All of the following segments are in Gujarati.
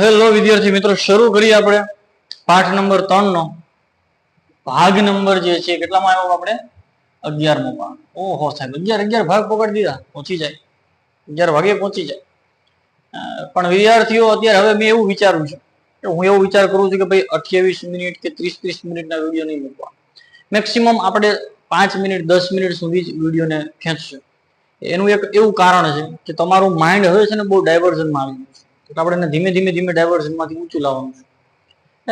હેલો વિદ્યાર્થી મિત્રો, શરૂ કરીએ આપણે. પાઠ નંબર ત્રણ નો ભાગ નંબર જે છે, કેટલામાં આવ્યો આપણે? અગિયારમો ભાગ. ઓહો સાહેબ, અગિયાર અગિયાર ભાગ પકડી દીધા. પહોંચી જાય. અગિયાર વાગે પહોંચી જાય. પણ વિદ્યાર્થીઓ, અત્યારે હવે મેં એવું વિચારું છું કે હું એવો વિચાર કરું છું કે ભાઈ અઠ્યાવીસ મિનિટ કે ત્રીસ ત્રીસ મિનિટના વીડિયો નહીં મૂકવા. મેક્સિમમ આપણે પાંચ મિનિટ, દસ મિનિટ સુધી જ વિડીયોને ખેંચશું. એનું એક એવું કારણ છે કે તમારું માઇન્ડ હવે છે ને બહુ ડાયવર્ઝનમાં આવી ગયું. આપણે એને ધીમે ધીમે ધીમે ડાયવર્ઝનમાંથી ઊંચું લાવવાનું છે.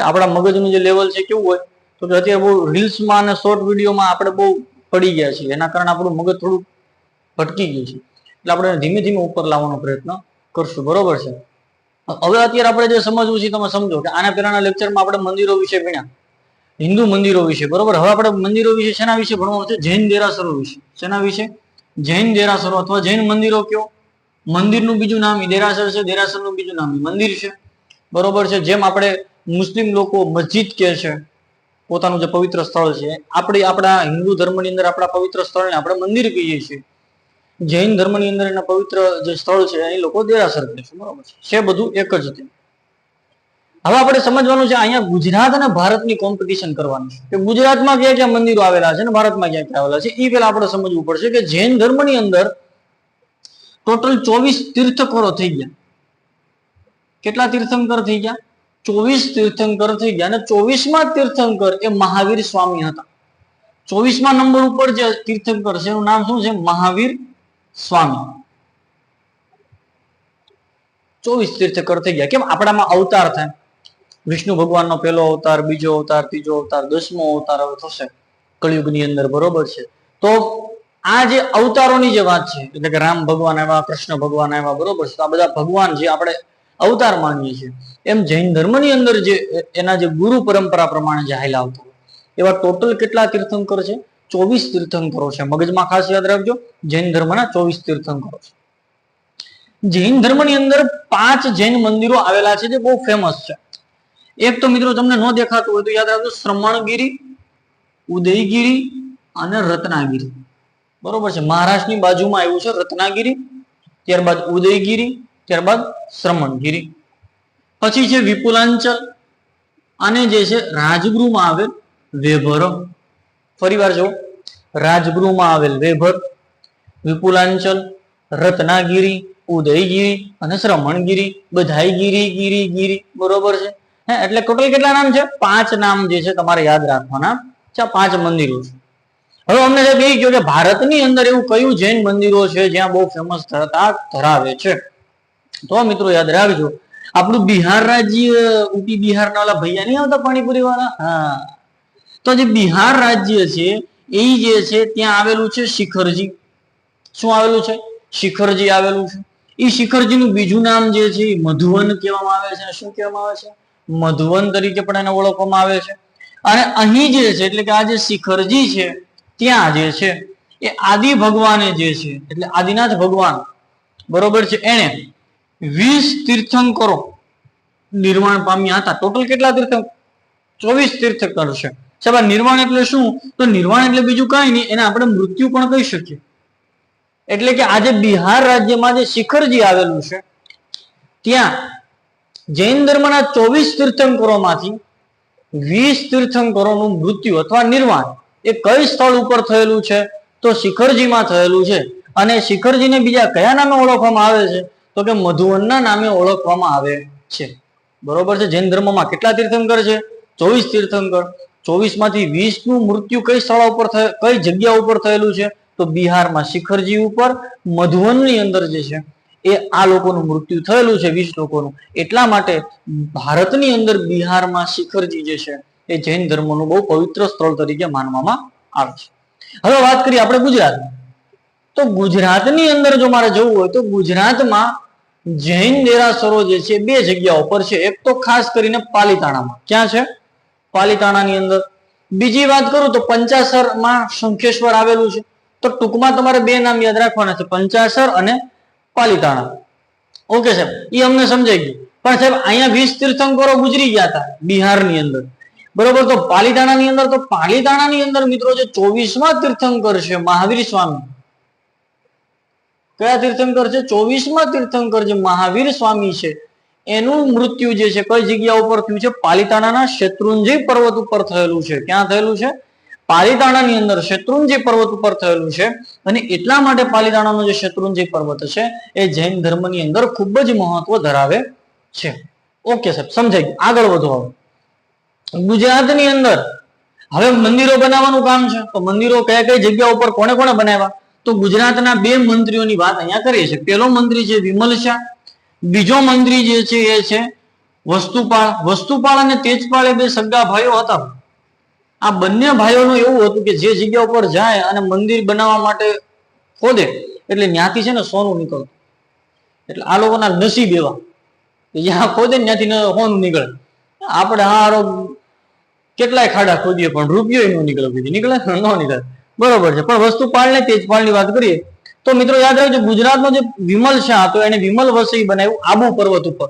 આપણા મગજનું જે લેવલ છે કેવું હોય, તો અત્યારે બહુ રીલ્સમાં અને શોર્ટ વિડીયોમાં આપણે બહુ પડી ગયા છીએ. એના કારણે આપણું મગજ થોડું ભટકી ગયું છે. એટલે આપણે ધીમે ધીમે ઉપર લાવવાનો પ્રયત્ન કરશું. બરોબર છે? હવે અત્યારે આપણે જે સમજવું છે તમે સમજો કે આના પહેલાના લેક્ચરમાં આપણે મંદિરો વિશે ભણ્યા. હિન્દુ મંદિરો વિશે, બરોબર? હવે આપણે મંદિરો વિશે શેના વિશે ભણવાનું છે? જૈન દેરાસરો વિશે. શેના વિશે? જૈન દેરાસરો અથવા જૈન મંદિરો કયો? મંદિરનું બીજું નામ દેરાસર છે દેરાસરનું બીજું નામ મંદિર છે. બરોબર છે, જેમ આપણે મુસ્લિમ લોકો મસ્જિદ કે છે, પોતાનું જે પવિત્ર સ્થળ છે, આપણે આપણા હિન્દુ ધર્મની અંદર આપણા પવિત્ર સ્થળને આપણે મંદિર કહીએ છીએ. જૈન ધર્મની અંદર એના પવિત્ર જે સ્થળ છે, એ લોકો દેરાસર કહે છે, બરોબર છે. છે બધું એક જ હતું હવે આપણે સમજવાનું છે, અહીંયા ગુજરાત અને ભારતની કોમ્પિટિશન કરવાની છે. કે ગુજરાતમાં ક્યાં ક્યાં મંદિરો આવેલા છે અને ભારતમાં ક્યાં ક્યાં આવેલા છે એ પેલા આપણે સમજવું પડશે કે જૈન ધર્મની અંદર ટોટલ ચોવીસ તીર્થકરો થઈ ગયા. કેટલા તીર્થંકર થઈ ગયા? ચોવીસ તીર્થંકર થઈ ગયા અને ચોવીસમાં તીર્થંકર એ મહાવીર સ્વામી હતા. ચોવીસમાં નંબર ઉપર જે તીર્થંકર છે, એનું નામ શું છે? મહાવીર સ્વામી. ચોવીસ તીર્થંકર થઈ ગયા. કેમ? આપણામાં અવતાર થાય. વિષ્ણુ ભગવાનનો પહેલો અવતાર, બીજો અવતાર, ત્રીજો અવતાર, દસમો અવતાર હવે થશે. કળિયુગની અંદર બરોબર છે. તો આ જે અવતારોની જે વાત છે, એટલે કે રામ ભગવાન આવ્યા, કૃષ્ણ ભગવાન આવ્યા, બરોબર છે? આ બધા ભગવાન જે આપણે અવતાર માનીએ છીએ, એમ જૈન ધર્મની અંદર જે એના જે ગુરુ પરંપરા પ્રમાણે જે હાલ આવતો એવા ટોટલ કેટલા તીર્થંકર છે? ચોવીસ તીર્થંકરો છે. મગજમાં ખાસ યાદ રાખજો, જૈન ધર્મના ચોવીસ તીર્થંકરો છે. જૈન ધર્મની અંદર પાંચ જૈન મંદિરો આવેલા છે જે બહુ ફેમસ છે. એક તો મિત્રો તમને ન દેખાતું હોય તો યાદ રાખજો, શ્રમણગીરી, ઉદયગીરી અને રત્નાગીરી. બરોબર છે. મહારાષ્ટ્રની બાજુમાં આવ્યું છે રત્નાગીરી, ત્યારબાદ ઉદયગીરી, ત્યારબાદ શ્રમણગીરી. પછી છે વિપુલાંચલ અને જે છે રાજગૃહમાં આવેલ વેભર. ફરીવાર જો રાજગૃહમાં આવેલ વેભર, વિપુલાંચલ, રત્નાગીરી, ઉદયગીરી અને શ્રમણગીરી. બધાય ગીરી ગીરી ગીરી. બરોબર છે. હે, એટલે ટોટલ કેટલા નામ છે? પાંચ નામ જે છે તમારે યાદ રાખવાના છે. પાંચ મંદિરો છે. હવે અમને સાહેબ એ કહ્યું કે ભારતની અંદર એવું કયું જૈન મંદિરો છે જ્યાં બહુ ફેમસ થતા ધરાવે છે? તો મિત્રો યાદ રાખજો, આપણું બિહાર રાજ્ય ઉટી બિહારના ઓલા ભૈયા નહીં આવતા પાણીપુરી વાળા હા. તો જે બિહાર રાજ્ય છે, એ જે છે, ત્યાં આવેલું છે શિખરજી. શું આવેલું છે? શિખરજી આવેલું છે. એ શિખરજીનું બીજું નામ જે છે, એ મધુવન કહેવામાં આવે છે. શું કહેવામાં આવે છે? મધુવન તરીકે પણ એને ઓળખવામાં આવે છે. અને અહીં જે છે, એટલે કે આ જે શિખરજી છે ત્યાં જે છે, એ આદિ ભગવાને જે છે, એટલે આદિનાથ ભગવાન, બરોબર છે, એને વીસ તીર્થંકરો નિર્માણ પામ્યા હતા. ટોટલ કેટલા તીર્થંક? ચોવીસ તીર્થંકર છે. સાહેબ નિર્વાણ એટલે શું? તો નિર્વાણ એટલે બીજું કાંઈ નહીં, એને આપણે મૃત્યુ પણ કહી શકીએ. એટલે કે આજે બિહાર રાજ્યમાં જે શિખરજી આવેલું છે, ત્યાં જૈન ધર્મના ચોવીસ તીર્થંકરોમાંથી વીસ તીર્થંકરોનું મૃત્યુ અથવા નિર્વાણ એ કઈ સ્થળ ઉપર થયેલું છે? તો શિખરજીમાં થયેલું છે. અને શિખરજીને બીજા કયા નામે ઓળખવામાં આવે છે? તો કે મધુવનના નામે ઓળખવામાં આવે છે. બરોબર છે? જૈન ધર્મમાં કેટલા તીર્થંકર છે? ચોવીસ તીર્થંકર. ચોવીસમાંથી વીસનું મૃત્યુ કઈ સ્થળ ઉપર કઈ જગ્યા ઉપર થયેલું છે? તો બિહારમાં શિખરજી ઉપર, મધુવનની અંદર જે છે, એ આ લોકોનું મૃત્યુ થયેલું છે, વીસ લોકોનું. એટલા માટે ભારતની અંદર બિહારમાં શિખરજી જે છે એ જૈન ધર્મનું બહુ પવિત્ર સ્થળ તરીકે માનવામાં આવે છે. હવે વાત કરીએ આપણે ગુજરાતની તો ગુજરાતની અંદર જો મારે જવું હોય તો ગુજરાતમાં જૈન દેરાસરો જે છે બે જગ્યા ઉપર છે. એક તો ખાસ કરીને પાલીતાણામાં. ક્યાં છે? પાલીતાણાની અંદર. બીજી વાત કરું તો પંચાસરમાં શંખેશ્વર આવેલું છે. તો ટૂંકમાં તમારે બે નામ યાદ રાખવાના છે. પંચાસર અને પાલીતાણા. ઓકે સાહેબ એ અમને સમજાઈ ગયું. પણ સાહેબ, અહીંયા વીસ તીર્થંકરો ગુજરી ગયા હતા બિહારની અંદર. બરોબર? તો પાલીતાણાની અંદર, તો પાલીતાણાની અંદર મિત્રો જે ચોવીસમાં તીર્થંકર છે, મહાવીર સ્વામી. કયા તીર્થંકર છે? ચોવીસમાં તીર્થંકર જે મહાવીર સ્વામી છે, એનું મૃત્યુ જે છે, કઈ જગ્યા ઉપર થયું છે? પાલિતાણાના શત્રુંજય પર્વત ઉપર થયેલું છે. ક્યાં થયેલું છે? પાલિતાણાની અંદર શત્રુંજય પર્વત ઉપર થયેલું છે. અને એટલા માટે પાલીતાણાનો જે શત્રુંજય પર્વત છે, એ જૈન ધર્મની અંદર ખૂબ જ મહત્વ ધરાવે છે. ઓકે સાહેબ, સમજાઈ ગયું. આગળ વધો હવે. ગુજરાતની અંદર. હવે મંદિરો બનાવવાનું કામ છે. તો મંદિરો કયા કઈ જગ્યા ઉપર કોને કોને બનાવ્યા? તો ગુજરાતના બે મંત્રીઓની વાત અહીંયા કરીએ છીએ. પેલો મંત્રી છે વિમલ શાહ. બીજો મંત્રી જે છે એ છે વસ્તુપાળ. વસ્તુપાળ અને તેજપાળ એ બે સગા ભાઈઓ હતા. આ બંને ભાઈઓનું એવું હતું કે જે જગ્યા ઉપર જાય અને મંદિર બનાવવા માટે ખોદે, એટલે ત્યાંથી છે ને સોનું નીકળતું. એટલે આ લોકોના નસીબ એવા. જ્યાં ખોદે ત્યાંથી સોનું નીકળે. આપણે હારો કેટલાય ખાડા ખોદીએ પણ રૂપિયો ન નીકળે કીધી નીકળે ન? નીકળે. બરોબર છે. પણ વસ્તુ પાળને તેજપાળની વાત કરીએ. તો મિત્રો યાદ રાખજો, ગુજરાતનો જે વિમલ શાહ હતો, એને વિમલ વસઈ બનાવ્યું આબુ પર્વત ઉપર.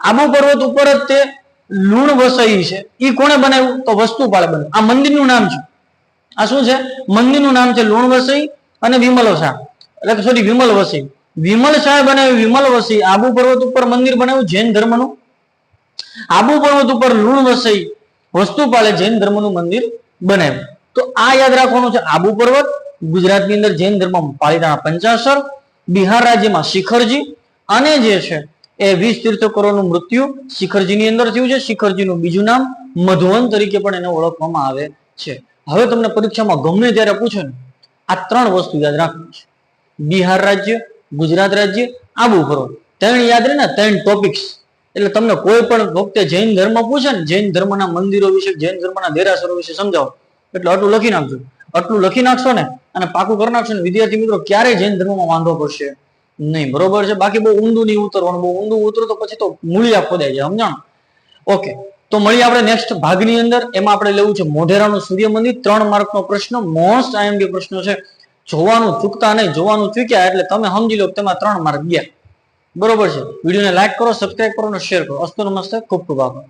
આબુ પર્વત ઉપર જ તે લુણ વસઈ છે. એ કોણે બનાવ્યું? તો વસ્તુપાળ બનાવ્યું. આ મંદિરનું નામ છે. આ શું છે? મંદિરનું નામ છે લુણ વસઈ અને વિમલ શાહ. એટલે સોરી વિમલ વસઈ. વિમલ શાહ બનાવ્યું, વિમલ વસઈ. આબુ પર્વત ઉપર મંદિર બનાવ્યું, જૈન ધર્મનું. આબુ પર્વત ઉપર લુણ વસઈ. વસ્તુપાલે જૈન ધર્મનું મંદિર બનાવ્યું. તો આ યાદ રાખવાનું છે આબુ પર્વત, ગુજરાતની અંદર જૈન ધર્મ પાલિતાણા પંચાસર, બિહાર રાજ્યમાં શિખરજી, અને જે છે એ વીસ તીર્થકરોનું મૃત્યુ શિખરજીની અંદર થયું છે. શિખરજીનું બીજું નામ મધુવન તરીકે પણ એને ઓળખવામાં આવે છે. હવે તમને પરીક્ષામાં ગમે ત્યારે પૂછે ને, આ ત્રણ વસ્તુ યાદ રાખવાની છે. બિહાર રાજ્ય, ગુજરાત રાજ્ય, આબુ પર્વત. ત્રણ યાદ રહે ને, ત્રણ ટોપિક્સ એટલે તમને કોઈ પણ વખતે જૈન ધર્મ પૂછે ને, જૈન ધર્મના મંદિરો વિશે, જૈન ધર્મના દેરાસરો વિશે સમજાવો. એટલે આટલું લખી નાખજો. આટલું લખી નાખશો ને, અને પાકું કરી નાખશો ને, વિદ્યાર્થી મિત્રો ક્યારે જૈન ધર્મમાં વાંધો પડશે નહીં. બરોબર છે? બાકી બહુ ઊંડું નહીં ઉતરવાનું. બહુ ઊંડું ઉતરો તો પછી તો મૂળિયા ખોદાય છે સમજાણો? ઓકે. તો મળીએ આપણે નેક્સ્ટ ભાગની અંદર. એમાં આપણે લેવું છે મોઢેરાનું સૂર્ય મંદિર ત્રણ માર્કનો પ્રશ્ન. મોસ્ટ આઈએમપી પ્રશ્ન છે. જોવાનું ચૂકતા નહીં, જોવાનું ચૂક્યા એટલે તમે સમજી લો તેમાં ત્રણ માર્ક ગયા. બરોબર છે. વિડીયોને લાઈક કરો સબસ્ક્રાઇબ કરો અને શેર કરો. અસ્તુ નમસ્તે ખૂબ ખૂબ આભાર.